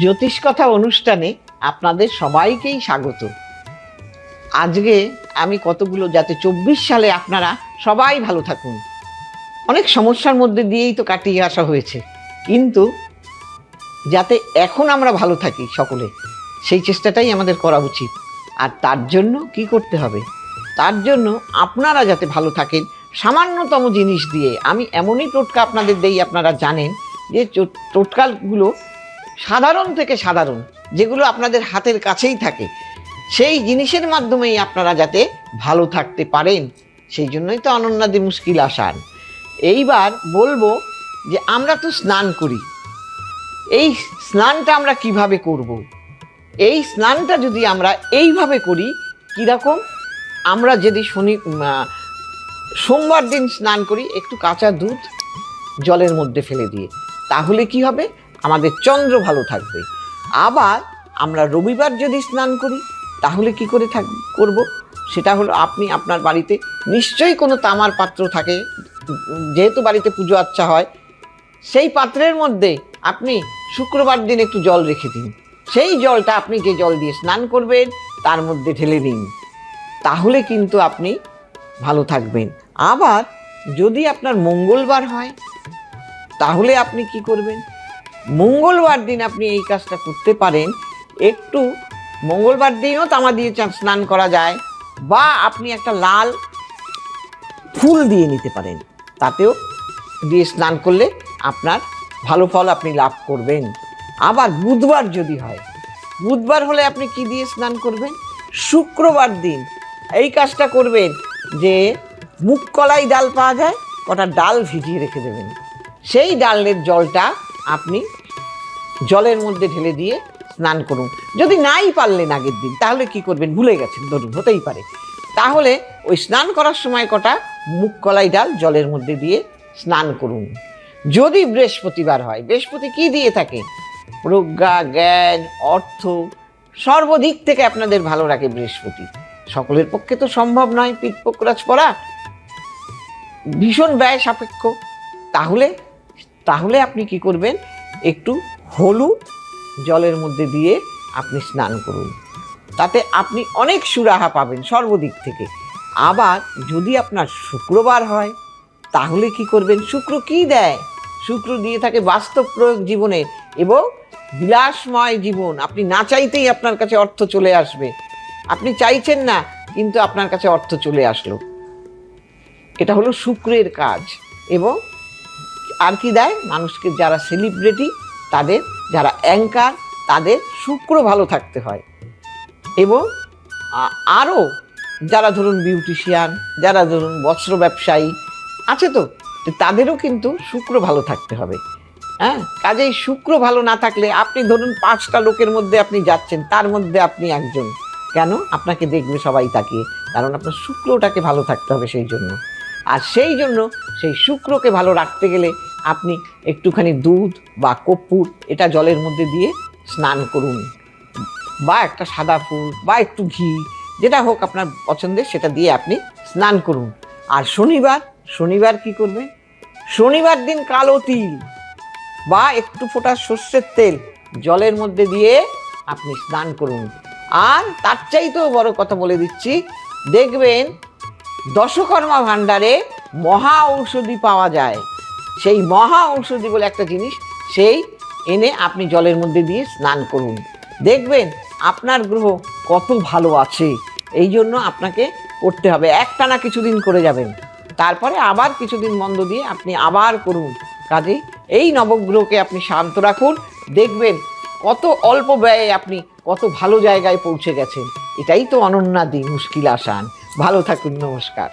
জ্যোতিষ কথা অনুষ্ঠানে আপনাদের সবাইকেই স্বাগত। আজকে আমি কতগুলো, যাতে চব্বিশ সালে আপনারা সবাই ভালো থাকুন। অনেক সমস্যার মধ্যে দিয়েই তো কাটিয়ে আসা হয়েছে। কিন্তু যাতে এখন আমরা ভালো থাকি সকলে, সেই চেষ্টাটাই আমাদের করা উচিত। আর তার জন্য কি করতে হবে? তার জন্য আপনারা যাতে ভালো থাকেন, সামান্যতম জিনিস দিয়ে। আমি এমনই টোটকা আপনাদের দেই, আপনারা জানেন যে টোটকাগুলো সাধারণ থেকে সাধারণ, যেগুলো আপনাদের হাতের কাছেই থাকে, সেই জিনিসের মাধ্যমেই আপনারা যাতে ভালো থাকতে পারেন, সেই জন্যই তো অনন্যাদি মুশকিল আসান। এইবার বলব যে আমরা তো স্নান করি। এই স্নানটা আমরা কীভাবে করব। এই স্নানটা যদি আমরা এইভাবে করি, কীরকম? আমরা যদি শনি সোমবার দিন স্নান করি, একটু কাঁচা দুধ জলের মধ্যে ফেলে দিয়ে, তাহলে কি হবে? আমাদের চন্দ্র ভালো থাকবে। আবার আমরা রবিবার যদি স্নান করি, তাহলে কি করে থাক, করব? সেটা হলো আপনি আপনার বাড়িতে নিশ্চয়ই কোনো তামার পাত্র থাকে, যেহেতু বাড়িতে পুজো আচ্ছা হয়, সেই পাত্রের মধ্যে আপনি শুক্রবার দিন একটু জল রেখে দিন। সেই জলটা আপনি যে জল দিয়ে স্নান করবেন, তার মধ্যে ঢেলে দিন। তাহলে কিন্তু আপনি ভালো থাকবেন। আবার যদি আপনার মঙ্গলবার হয়, তাহলে আপনি কি করবেন? মঙ্গলবার দিন আপনি এই কাজটা করতে পারেন। একটু মঙ্গলবার দিনও তামা দিয়ে স্নান করা যায়, বা আপনি একটা লাল ফুল দিয়ে নিতে পারেন। তাতেও দিয়ে স্নান করলে আপনার ভালো ফল আপনি লাভ করবেন। আবার বুধবার যদি হয়, বুধবার হলে আপনি কি দিয়ে স্নান করবেন? শুক্রবার দিন এই কাজটা করবেন যে মুখ কলাই ডাল পাওয়া যায়, কটা ডাল ভিজিয়ে রেখে দেবেন। সেই ডালের জলটা আপনি জলের মধ্যে ঢেলে দিয়ে স্নান করুন। যদি নাই পারলেন আগের দিন, তাহলে কি করবেন? ভুলে গেছেন, ধরুন, হতেই পারে। তাহলে ওই স্নান করার সময় কটা? মুখ কলাই ডাল জলের মধ্যে দিয়ে স্নান করুন। যদি বৃহস্পতিবার হয়, বৃহস্পতি কি দিয়ে থাকে? প্রজ্ঞা, জ্ঞান, অর্থ, সর্বদিক থেকে আপনাদের ভালো রাখে বৃহস্পতি। সকলের পক্ষে তো সম্ভব নয় পিঠ পোকরাজ পড়া ভীষণ ব্যয় সাপেক্ষ। তাহলে তাহলে আপনি কি করবেন? একটু হলুদ জলের মধ্যে দিয়ে আপনি স্নান করুন। তাতে আপনি অনেক সুরাহা পাবেন সর্বদিক থেকে। আবার যদি আপনার শুক্রবার হয়, তাহলে কি করবেন? শুক্র কি দেয়? শুক্র দিয়ে থাকে বাস্তব প্রয়োগ জীবনের এবং বিলাসময় জীবন। আপনি না চাইতেই আপনার কাছে অর্থ চলে আসবে। আপনি চাইছেন না, কিন্তু আপনার কাছে অর্থ চলে আসলো। এটা হলো শুক্রের কাজ এবং আর কি দেয়? মানুষকে যারা সেলিব্রিটি তাদের যারা অ্যাঙ্কার, তাদের শুক্র ভালো থাকতে হয়। এবং আরও যারা ধরুন বিউটিশিয়ান, যারা ধরুন বস্ত্র ব্যবসায়ী আছে তো তাদেরও কিন্তু শুক্র ভালো থাকতে হবে। হ্যাঁ? কাজেই শুক্র ভালো না থাকলে আপনি ধরুন পাঁচটা লোকের মধ্যে আপনি যাচ্ছেন, তার মধ্যে আপনি একজন। কেন? আপনাকে দেখবে সবাই তাকিয়ে, কারণ আপনার শুক্রটাকে ভালো থাকতে হবে সেই জন্য। আর সেই জন্য সেই শুক্রকে ভালো রাখতে গেলে আপনি একটুখানি দুধ বা কর্পূর এটা জলের মধ্যে দিয়ে স্নান করুন। বা একটা সাদা ফুল বা একটু ঘি, যেটা হোক আপনার পছন্দের সেটা দিয়ে আপনি স্নান করুন। আর শনিবার শনিবার কি করবেন শনিবার দিন কালো তিল বা একটু ফোটা সর্ষের তেল জলের মধ্যে দিয়ে আপনি স্নান করুন। আর তার চাইতেও বড় কথা বলে দিচ্ছি, দেখবেন দশকর্মা ভাণ্ডারে মহা ঔষধি পাওয়া যায়। সেই মহা ঔষধি বলে একটা জিনিস, সেই এনে আপনি জলের মধ্যে দিয়ে স্নান করুন। দেখবেন আপনার গ্রহ কত ভালো আছে, এই জন্য আপনাকে করতে হবে। একটানা কিছুদিন করে যাবেন, তারপরে আবার কিছুদিন বন্ধ দিয়ে আপনি আবার করুন। কাজেই এই নবগ্রহকে আপনি শান্ত রাখুন, দেখবেন কত অল্প ব্যয়ে আপনি কত ভালো জায়গায় পৌঁছে গেছেন। এটাই তো অনন্যাদি মুশকিল আসান। ভালো থাকুন, নমস্কার।